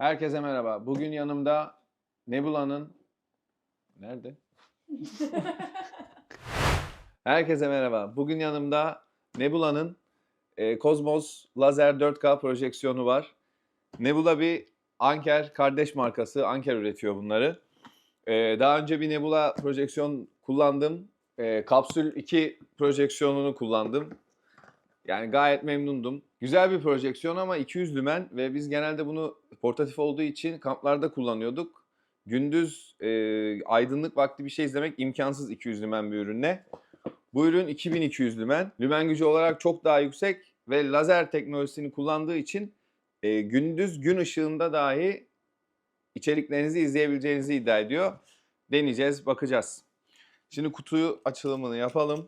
Herkese merhaba. Bugün yanımda Nebula'nın nerede? Herkese merhaba. Bugün yanımda Nebula'nın e, Cosmos Lazer 4K projeksiyonu var. Nebula bir Anker kardeş markası. Anker üretiyor bunları. E, daha önce bir Nebula projeksiyon kullandım. E, Kapsül 2 projeksiyonunu kullandım. Yani gayet memnundum. Güzel bir projeksiyon ama 200 lümen ve biz genelde bunu portatif olduğu için kamplarda kullanıyorduk. Gündüz e, aydınlık vakti bir şey izlemek imkansız 200 lümen bir ürünle. Bu ürün 2200 lümen. Lümen gücü olarak çok daha yüksek ve lazer teknolojisini kullandığı için e, gündüz gün ışığında dahi içeriklerinizi izleyebileceğinizi iddia ediyor. Deneyeceğiz, bakacağız. Şimdi kutuyu açılımını yapalım.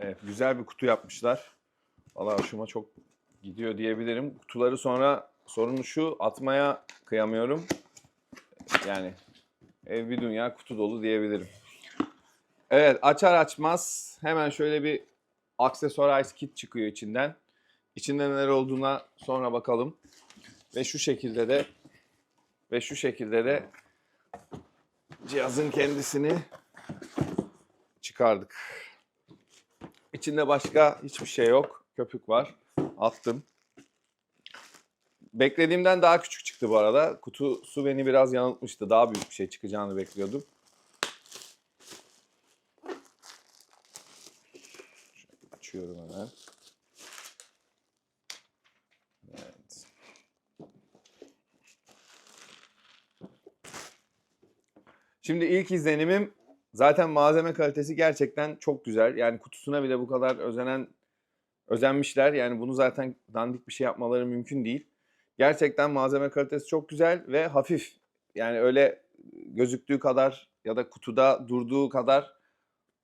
Evet, güzel bir kutu yapmışlar. Valla hoşuma çok gidiyor diyebilirim. Kutuları sonra sorunu şu, atmaya kıyamıyorum. Yani ev bir dünya kutu dolu diyebilirim. Evet, açar açmaz hemen şöyle bir Accessorize kit çıkıyor içinden. İçinde neler olduğuna sonra bakalım. Ve şu şekilde de ve şu şekilde de cihazın kendisini çıkardık. İçinde başka hiçbir şey yok. Köpük var. Attım. Beklediğimden daha küçük çıktı bu arada. Kutusu beni biraz yanıltmıştı. Daha büyük bir şey çıkacağını bekliyordum. Şöyle açıyorum hemen. Evet. Şimdi ilk izlenimim Zaten malzeme kalitesi gerçekten çok güzel. Yani kutusuna bile bu kadar özenen özenmişler. Yani bunu zaten dandik bir şey yapmaları mümkün değil. Gerçekten malzeme kalitesi çok güzel ve hafif. Yani öyle gözüktüğü kadar ya da kutuda durduğu kadar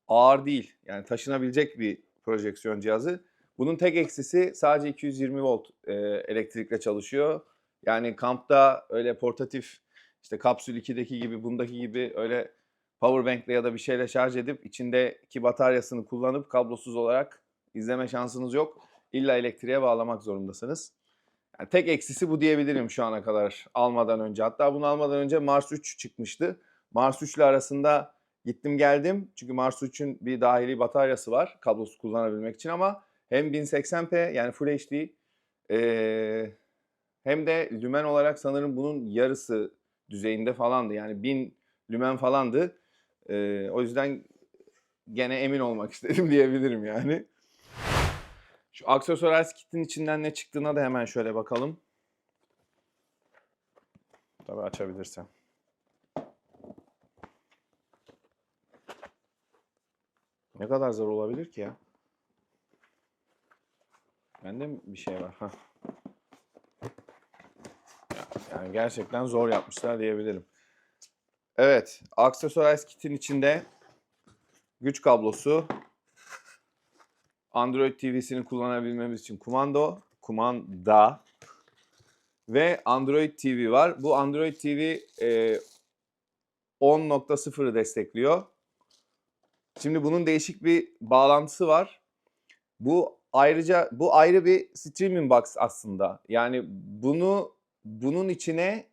ağır değil. Yani taşınabilecek bir projeksiyon cihazı. Bunun tek eksisi sadece 220 volt e, elektrikle çalışıyor. Yani kampta öyle portatif işte kapsül 2'deki gibi bundaki gibi öyle powerbank'le ya da bir şeyle şarj edip içindeki bataryasını kullanıp kablosuz olarak izleme şansınız yok. İlla elektriğe bağlamak zorundasınız. Yani tek eksisi bu diyebilirim şu ana kadar almadan önce. Hatta bunu almadan önce Mars 3 çıkmıştı. Mars 3 ile arasında gittim geldim. Çünkü Mars 3'ün bir dahili bataryası var kablosuz kullanabilmek için ama hem 1080p yani Full HD ee, hem de lümen olarak sanırım bunun yarısı düzeyinde falandı. Yani 1000 lümen falandı. Ee, o yüzden gene emin olmak istedim diyebilirim yani. Şu aksesuar kitin içinden ne çıktığına da hemen şöyle bakalım. Tabii açabilirsem. Ne kadar zor olabilir ki ya? Bende mi bir şey var? Hah. Yani gerçekten zor yapmışlar diyebilirim. Evet, Accessorize kitin içinde güç kablosu, Android TV'sini kullanabilmemiz için kumando, kumanda ve Android TV var. Bu Android TV e, 10.0'ı destekliyor. Şimdi bunun değişik bir bağlantısı var. Bu ayrıca bu ayrı bir streaming box aslında. Yani bunu bunun içine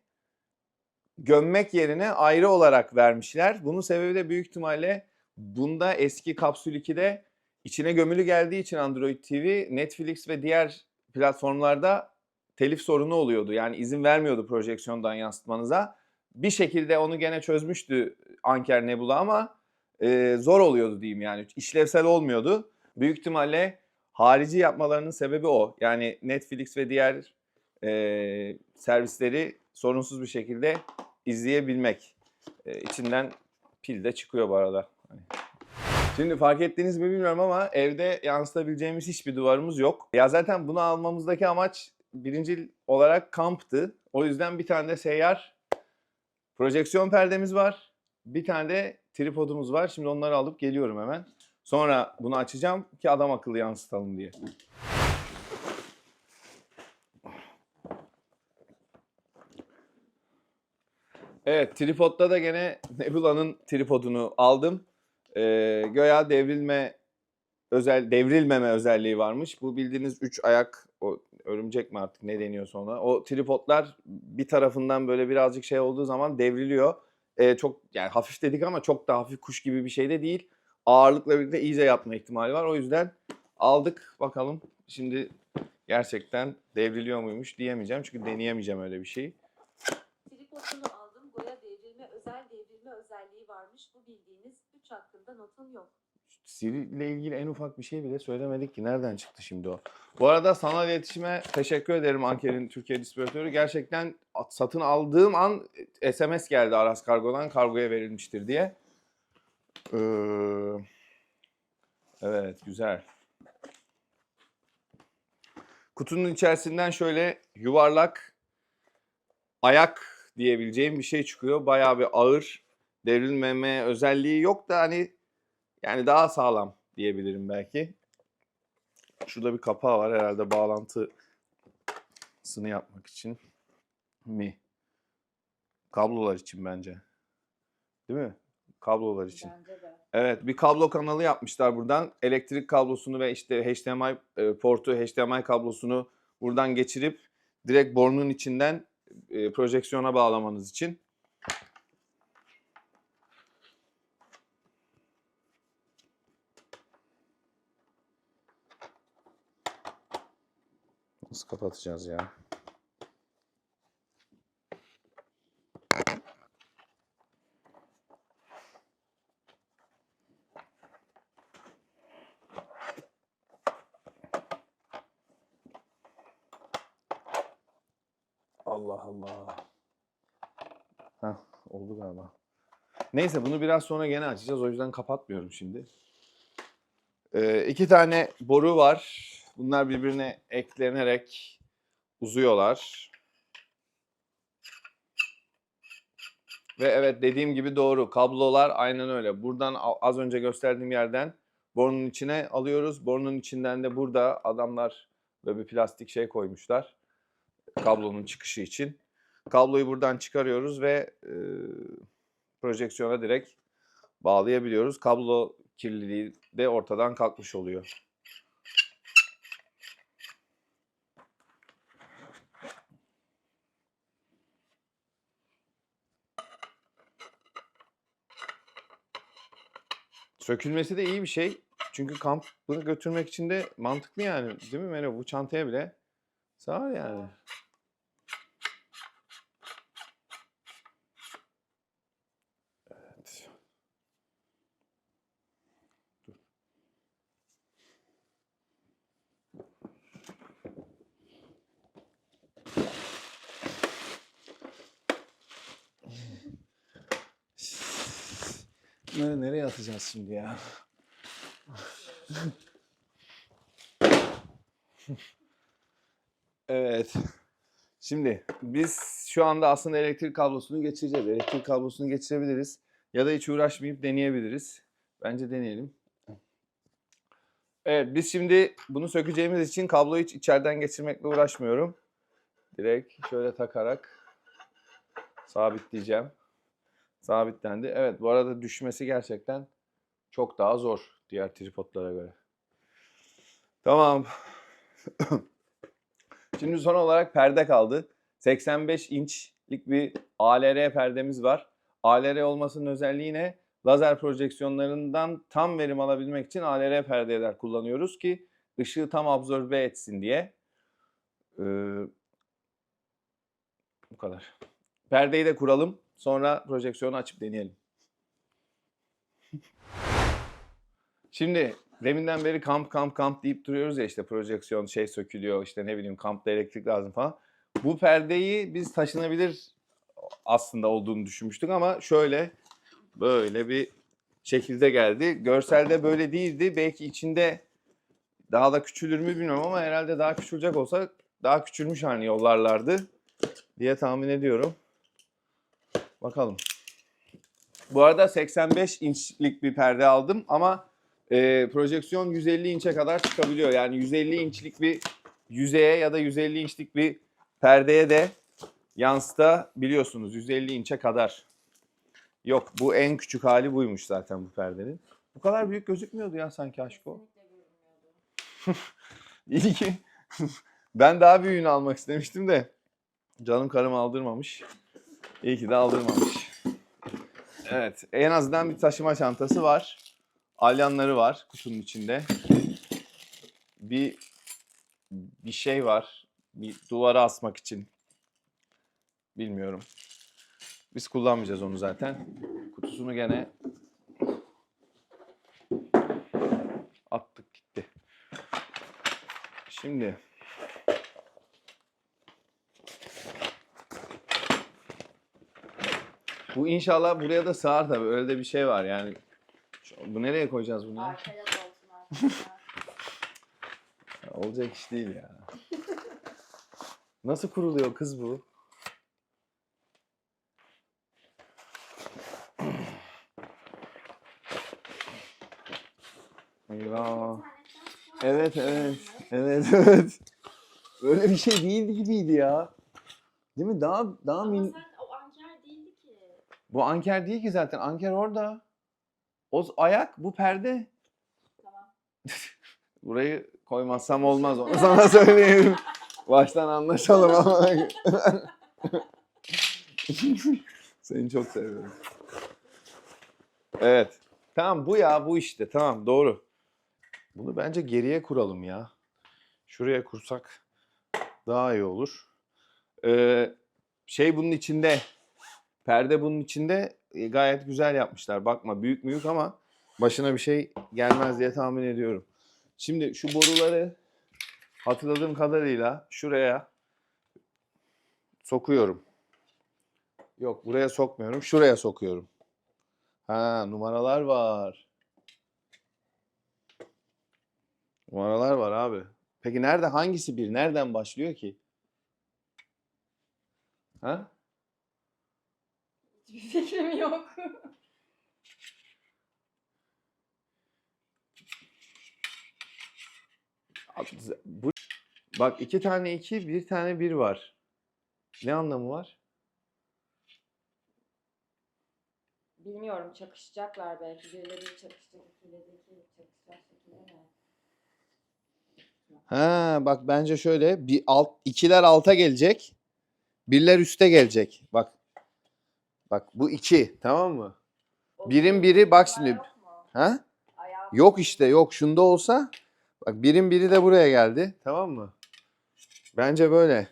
gömmek yerine ayrı olarak vermişler. Bunun sebebi de büyük ihtimalle bunda eski Kapsül 2'de içine gömülü geldiği için Android TV, Netflix ve diğer platformlarda telif sorunu oluyordu. Yani izin vermiyordu projeksiyondan yansıtmanıza. Bir şekilde onu gene çözmüştü Anker Nebula ama e, zor oluyordu diyeyim yani. işlevsel olmuyordu. Büyük ihtimalle harici yapmalarının sebebi o. Yani Netflix ve diğer e, servisleri sorunsuz bir şekilde izleyebilmek. E, içinden pil de çıkıyor bu arada. Hani. Şimdi fark ettiğiniz mi bilmiyorum ama evde yansıtabileceğimiz hiçbir duvarımız yok. Ya zaten bunu almamızdaki amaç birinci olarak kamptı. O yüzden bir tane de seyyar projeksiyon perdemiz var. Bir tane de tripodumuz var. Şimdi onları alıp geliyorum hemen. Sonra bunu açacağım ki adam akıllı yansıtalım diye. Evet, tripodda da gene Nebula'nın tripodunu aldım. Ee, göya devrilme özel devrilmeme özelliği varmış. Bu bildiğiniz üç ayak o örümcek mi artık ne deniyorsa ona. O tripodlar bir tarafından böyle birazcık şey olduğu zaman devriliyor. Ee, çok yani hafif dedik ama çok da hafif kuş gibi bir şey de değil. Ağırlıkla birlikte iyice yatma ihtimali var. O yüzden aldık bakalım. Şimdi gerçekten devriliyor muymuş diyemeyeceğim. Çünkü deneyemeyeceğim öyle bir şeyi. Tripodunu aldım. Goya devrilme özel devrilme Bu bildiğiniz 3 hakkında notun yok. Siri ile ilgili en ufak bir şey bile söylemedik ki. Nereden çıktı şimdi o? Bu arada sanal iletişime teşekkür ederim Anker'in Türkiye distribütörü. Gerçekten at- satın aldığım an e, SMS geldi Aras Kargo'dan kargoya verilmiştir diye. Ee, evet güzel. Kutunun içerisinden şöyle yuvarlak ayak diyebileceğim bir şey çıkıyor. Bayağı bir ağır devrilmeme özelliği yok da hani yani daha sağlam diyebilirim belki. Şurada bir kapağı var herhalde bağlantısını yapmak için mi? Kablolar için bence. Değil mi? Kablolar için. Bence de. Evet bir kablo kanalı yapmışlar buradan. Elektrik kablosunu ve işte HDMI e, portu, HDMI kablosunu buradan geçirip direkt borunun içinden e, projeksiyona bağlamanız için. Nasıl kapatacağız ya? Allah Allah. Heh, oldu galiba. Neyse bunu biraz sonra gene açacağız. O yüzden kapatmıyorum şimdi. Ee, iki tane boru var. Bunlar birbirine eklenerek uzuyorlar. Ve evet dediğim gibi doğru. Kablolar aynen öyle. Buradan az önce gösterdiğim yerden borunun içine alıyoruz. Borunun içinden de burada adamlar böyle bir plastik şey koymuşlar. Kablonun çıkışı için. Kabloyu buradan çıkarıyoruz ve e, projeksiyona direkt bağlayabiliyoruz. Kablo kirliliği de ortadan kalkmış oluyor. Sökülmesi de iyi bir şey. Çünkü kampı götürmek için de mantıklı yani. Değil mi Merhaba? Bu çantaya bile sığar yani. Bunları nereye atacağız şimdi ya? Evet. Şimdi biz şu anda aslında elektrik kablosunu geçireceğiz. Elektrik kablosunu geçirebiliriz. Ya da hiç uğraşmayıp deneyebiliriz. Bence deneyelim. Evet biz şimdi bunu sökeceğimiz için kabloyu hiç içeriden geçirmekle uğraşmıyorum. Direkt şöyle takarak sabitleyeceğim. Sabitlendi. Evet bu arada düşmesi gerçekten çok daha zor diğer tripodlara göre. Tamam. Şimdi son olarak perde kaldı. 85 inçlik bir ALR perdemiz var. ALR olmasının özelliği ne? Lazer projeksiyonlarından tam verim alabilmek için ALR perdeler kullanıyoruz ki ışığı tam absorbe etsin diye. Ee, bu kadar. Perdeyi de kuralım. Sonra projeksiyonu açıp deneyelim. Şimdi deminden beri kamp kamp kamp deyip duruyoruz ya işte projeksiyon şey sökülüyor işte ne bileyim kampta elektrik lazım falan. Bu perdeyi biz taşınabilir aslında olduğunu düşünmüştük ama şöyle böyle bir şekilde geldi. Görselde böyle değildi. Belki içinde daha da küçülür mü bilmiyorum ama herhalde daha küçülecek olsa daha küçülmüş halini yollarlardı diye tahmin ediyorum. Bakalım. Bu arada 85 inçlik bir perde aldım ama e, projeksiyon 150 inçe kadar çıkabiliyor. Yani 150 inçlik bir yüzeye ya da 150 inçlik bir perdeye de Yansıta biliyorsunuz 150 inçe kadar. Yok bu en küçük hali buymuş zaten bu perdenin. Bu kadar büyük gözükmüyordu ya sanki aşko. İyi ki ben daha büyüğünü almak istemiştim de canım karım aldırmamış. İyi ki de aldırmamış. Evet en azından bir taşıma çantası var. Alyanları var kutunun içinde. Bir bir şey var. Bir duvara asmak için. Bilmiyorum. Biz kullanmayacağız onu zaten. Kutusunu gene attık gitti. Şimdi bu inşallah buraya da sığar tabii. Öyle de bir şey var yani. Şu- Bu nereye koyacağız bunu? ya? Arkaya. Olacak iş değil ya. Nasıl kuruluyor kız bu? Eyvah. Evet evet. Evet evet. Öyle bir şey değildi gibiydi ya. Değil mi? Daha daha Ama min... sen o anker değildi ki. Bu anker değil ki zaten. Anker orada. O ayak, bu perde. Tamam. Burayı koymazsam olmaz onu sana söyleyeyim. Baştan anlaşalım ama. Seni çok seviyorum. Evet. Tamam bu ya bu işte. Tamam doğru. Bunu bence geriye kuralım ya. Şuraya kursak daha iyi olur. Ee, şey bunun içinde. Perde bunun içinde e, gayet güzel yapmışlar. Bakma büyük büyük ama başına bir şey gelmez diye tahmin ediyorum. Şimdi şu boruları hatırladığım kadarıyla şuraya sokuyorum. Yok buraya sokmuyorum. Şuraya sokuyorum. Ha numaralar var. Numaralar var abi. Peki nerede hangisi bir? Nereden başlıyor ki? Ha? Hiçbir fikrim yok. Bu, bak iki tane iki, bir tane bir var. Ne anlamı var? Bilmiyorum çakışacaklar belki. Birileri çakışacak, ikileri çakışacak şekilde mi? Ha bak bence şöyle bir alt ikiler alta gelecek. Birler üste gelecek. Bak. Bak bu iki tamam mı? Birin biri bak şimdi. Ha? Yok işte yok şunda olsa bak birin biri de buraya geldi tamam mı? Bence böyle.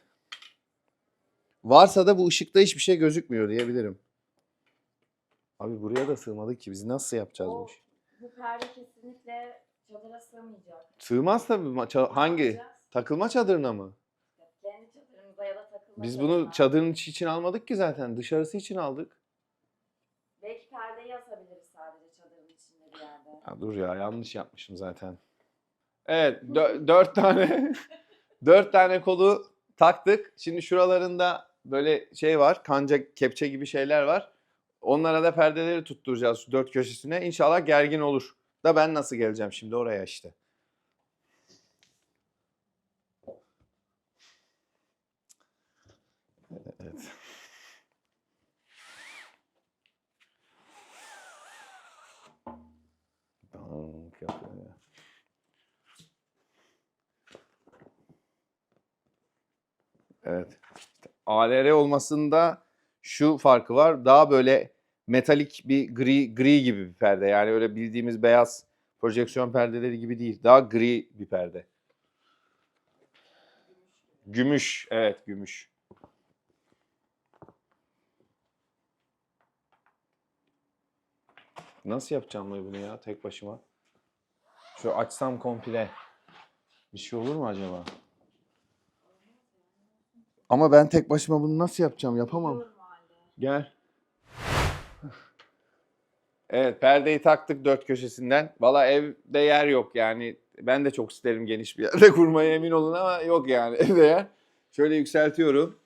Varsa da bu ışıkta hiçbir şey gözükmüyor diyebilirim. Abi buraya da sığmadık ki biz nasıl yapacağız bu işi? Bu perde kesinlikle çadıra sığmayacak. Sığmaz tabii. ma- ça- Ne Hangi? Takılma çadırına mı? Kendi çadırımıza ya da takılma Biz bunu çadırın içi için almadık ki zaten. Dışarısı için aldık. Belki perdeyi asabiliriz sadece çadırın içinde bir yerde. Ya dur ya yanlış yapmışım zaten. Evet dö- dört tane dört tane kolu taktık. Şimdi şuralarında böyle şey var. Kanca kepçe gibi şeyler var. Onlara da perdeleri tutturacağız şu dört köşesine. İnşallah gergin olur. Da ben nasıl geleceğim şimdi oraya işte. Evet. Dank yapıyor ya. Evet. İşte ALR olmasında şu farkı var. Daha böyle metalik bir gri gri gibi bir perde. Yani öyle bildiğimiz beyaz projeksiyon perdeleri gibi değil. Daha gri bir perde. Gümüş. Evet, gümüş. Nasıl yapacağım bunu ya tek başıma? Şu açsam komple. Bir şey olur mu acaba? Ama ben tek başıma bunu nasıl yapacağım? Yapamam. Gel. Evet perdeyi taktık dört köşesinden. Valla evde yer yok yani. Ben de çok isterim geniş bir yerde kurmayı emin olun ama yok yani evde yer. Şöyle yükseltiyorum.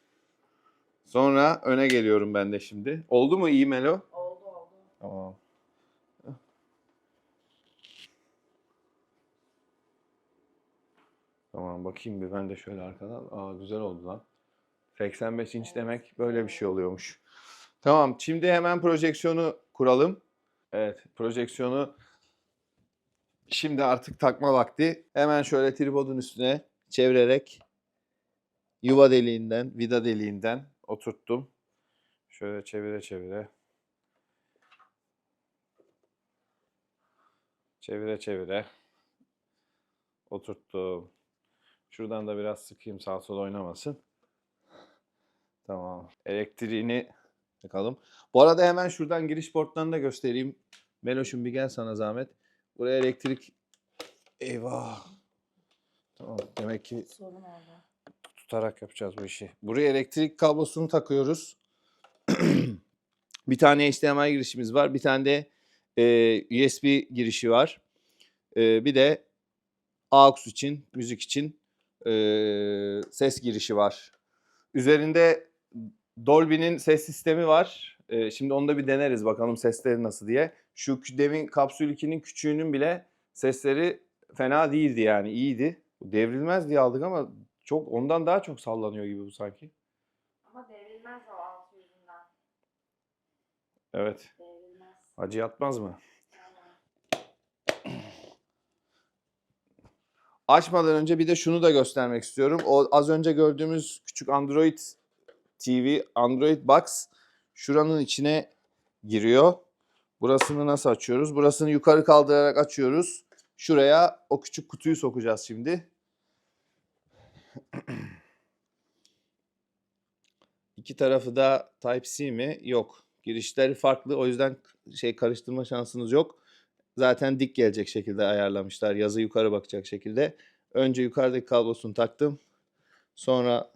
Sonra öne geliyorum ben de şimdi. Oldu mu iyi Melo? Oldu oldu. Tamam. Tamam bakayım bir ben de şöyle arkadan. Aa güzel oldu lan. 85 inç demek böyle bir şey oluyormuş. Tamam şimdi hemen projeksiyonu kuralım. Evet projeksiyonu şimdi artık takma vakti. Hemen şöyle tripodun üstüne çevirerek yuva deliğinden, vida deliğinden oturttum. Şöyle çevire çevire. Çevire çevire. Oturttum. Şuradan da biraz sıkayım sağ sol oynamasın. Tamam. Elektriğini takalım. Bu arada hemen şuradan giriş portlarını da göstereyim. Meloş'um bir gel sana zahmet. Buraya elektrik... Eyvah. Tamam. Demek ki Sorun oldu. tutarak yapacağız bu işi. Buraya elektrik kablosunu takıyoruz. bir tane HDMI girişimiz var. Bir tane de e, USB girişi var. E, bir de AUX için, müzik için e, ses girişi var. Üzerinde Dolby'nin ses sistemi var. E, şimdi onu da bir deneriz bakalım sesleri nasıl diye. Şu demin Kapsül 2'nin küçüğünün bile sesleri fena değildi yani iyiydi. Devrilmez diye aldık ama çok ondan daha çok sallanıyor gibi bu sanki. Ama devrilmez o altı yüzünden. Evet. Devrilmez. Acı yatmaz mı? Açmadan önce bir de şunu da göstermek istiyorum. O az önce gördüğümüz küçük Android TV, Android Box şuranın içine giriyor. Burasını nasıl açıyoruz? Burasını yukarı kaldırarak açıyoruz. Şuraya o küçük kutuyu sokacağız şimdi. İki tarafı da Type-C mi? Yok. Girişleri farklı. O yüzden şey karıştırma şansınız yok. Zaten dik gelecek şekilde ayarlamışlar. Yazı yukarı bakacak şekilde. Önce yukarıdaki kablosunu taktım. Sonra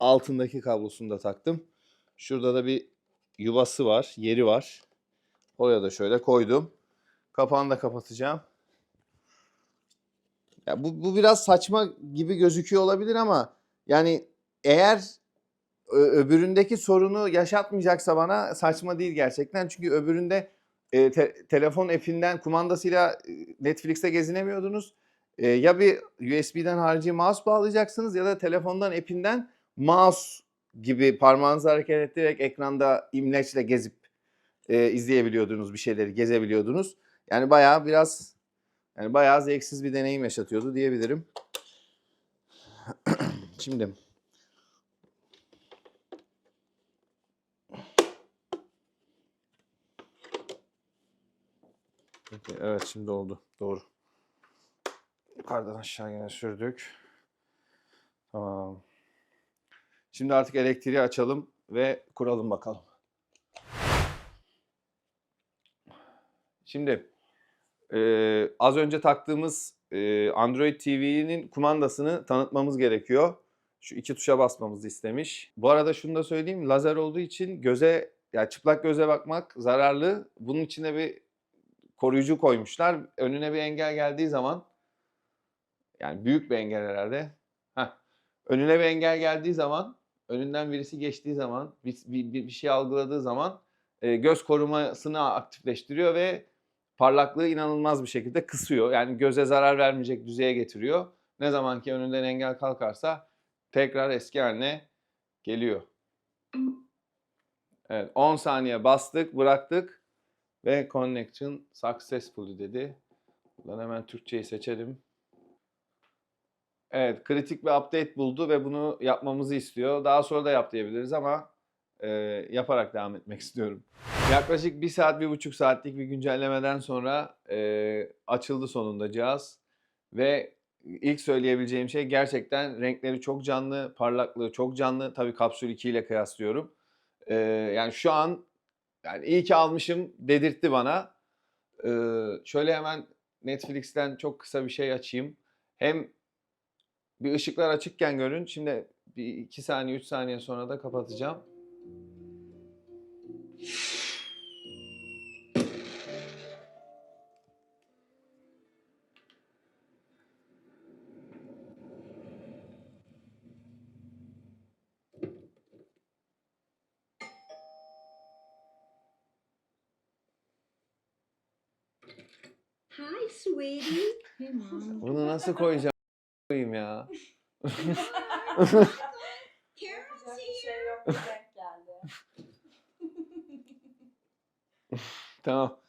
altındaki kablosunu da taktım. Şurada da bir yuvası var, yeri var. Oraya da şöyle koydum. Kapağını da kapatacağım. Ya bu, bu biraz saçma gibi gözüküyor olabilir ama yani eğer öbüründeki sorunu yaşatmayacaksa bana saçma değil gerçekten. Çünkü öbüründe e, te- telefon app'inden kumandasıyla e, Netflix'te gezinemiyordunuz. E, ya bir USB'den harici mouse bağlayacaksınız ya da telefondan app'inden mouse gibi parmağınızı hareket ettirerek ekranda imleçle gezip e, izleyebiliyordunuz bir şeyleri, gezebiliyordunuz. Yani bayağı biraz yani bayağı zevksiz bir deneyim yaşatıyordu diyebilirim. Şimdi evet şimdi oldu. Doğru. Yukarıdan aşağı yine sürdük. Tamam. Şimdi artık elektriği açalım ve kuralım bakalım. Şimdi eee, az önce taktığımız eee, Android TV'nin kumandasını tanıtmamız gerekiyor. Şu iki tuşa basmamızı istemiş. Bu arada şunu da söyleyeyim. Lazer olduğu için göze, ya çıplak göze bakmak zararlı. Bunun içine bir koruyucu koymuşlar. Önüne bir engel geldiği zaman yani büyük bir engel herhalde. Heh. Önüne bir engel geldiği zaman, önünden birisi geçtiği zaman, bir, bir, bir şey algıladığı zaman e, göz korumasını aktifleştiriyor ve parlaklığı inanılmaz bir şekilde kısıyor. Yani göze zarar vermeyecek düzeye getiriyor. Ne zaman ki önünden engel kalkarsa tekrar eski haline geliyor. Evet 10 saniye bastık, bıraktık ve connection successfully dedi. Buradan hemen Türkçeyi seçelim. Evet, kritik bir update buldu ve bunu yapmamızı istiyor. Daha sonra da yap diyebiliriz ama e, yaparak devam etmek istiyorum. Yaklaşık bir saat, bir buçuk saatlik bir güncellemeden sonra e, açıldı sonunda cihaz. Ve ilk söyleyebileceğim şey gerçekten renkleri çok canlı, parlaklığı çok canlı. Tabii Kapsül 2 ile kıyaslıyorum. E, yani şu an yani iyi ki almışım dedirtti bana. E, şöyle hemen Netflix'ten çok kısa bir şey açayım. Hem bir ışıklar açıkken görün. Şimdi bir iki saniye, üç saniye sonra da kapatacağım. Hi, sweetie. Bunu nasıl koyacağım koyayım ya? Aklıma denk geldi. Tamam.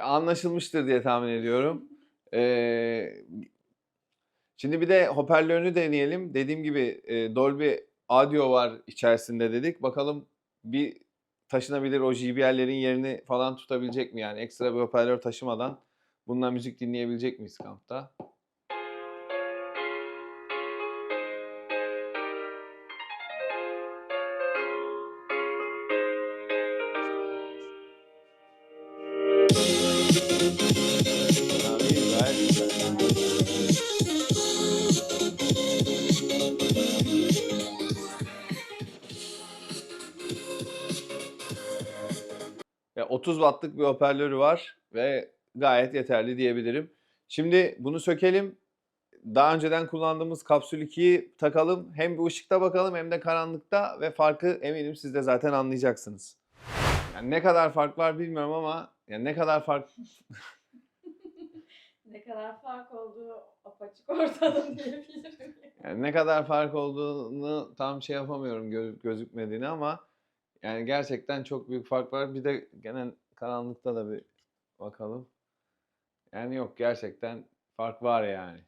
Anlaşılmıştır diye tahmin ediyorum. Ee, şimdi bir de hoparlörünü deneyelim. Dediğim gibi e, Dolby Audio var içerisinde dedik. Bakalım bir taşınabilir o JBL'lerin yerini falan tutabilecek mi? Yani ekstra bir hoparlör taşımadan bununla müzik dinleyebilecek miyiz kampta? Ve 30 wattlık bir hoparlörü var ve gayet yeterli diyebilirim. Şimdi bunu sökelim. Daha önceden kullandığımız kapsül 2'yi takalım. Hem bir ışıkta bakalım hem de karanlıkta ve farkı eminim siz de zaten anlayacaksınız. Yani ne kadar fark var bilmiyorum ama yani ne kadar fark ne kadar fark olduğu apaçık ortada diyebilirim. yani ne kadar fark olduğunu tam şey yapamıyorum gö- gözükmediğini ama yani gerçekten çok büyük fark var. Bir de genel karanlıkta da bir bakalım. Yani yok gerçekten fark var yani.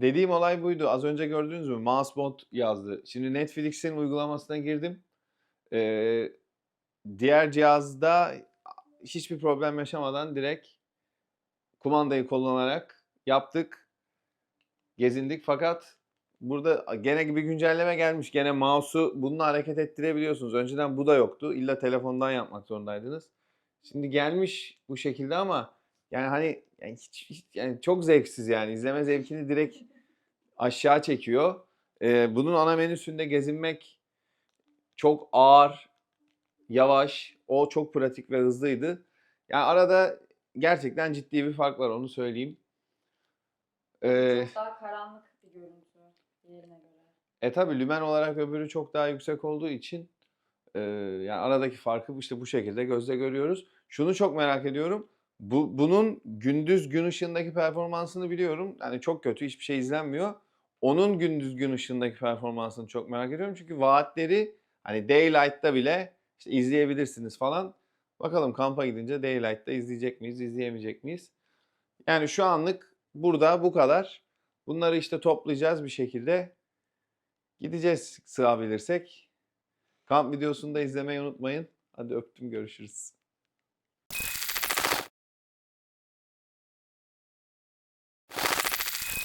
Dediğim olay buydu. Az önce gördünüz mü? Mousebot yazdı. Şimdi Netflix'in uygulamasına girdim. Ee, diğer cihazda hiçbir problem yaşamadan direkt kumandayı kullanarak yaptık. Gezindik fakat burada gene bir güncelleme gelmiş. Gene mouse'u bununla hareket ettirebiliyorsunuz. Önceden bu da yoktu. İlla telefondan yapmak zorundaydınız. Şimdi gelmiş bu şekilde ama yani hani yani hiç, hiç- yani çok zevksiz yani izleme zevkini direkt aşağı çekiyor. Ee, bunun ana menüsünde gezinmek çok ağır, yavaş. O çok pratik ve hızlıydı. Yani arada gerçekten ciddi bir fark var onu söyleyeyim. Ee, Çok daha karanlık bir görüntü diğerine göre. E tabi lümen olarak öbürü çok daha yüksek olduğu için e, yani aradaki farkı işte bu şekilde gözle görüyoruz. Şunu çok merak ediyorum. Bu, bunun gündüz gün ışığındaki performansını biliyorum. Yani çok kötü hiçbir şey izlenmiyor. Onun gündüz gün ışığındaki performansını çok merak ediyorum. Çünkü vaatleri hani Daylight'ta bile işte izleyebilirsiniz falan. Bakalım kampa gidince Daylight'ta izleyecek miyiz, izleyemeyecek miyiz? Yani şu anlık burada bu kadar. Bunları işte toplayacağız bir şekilde. Gideceğiz sığabilirsek. Kamp videosunu da izlemeyi unutmayın. Hadi öptüm görüşürüz.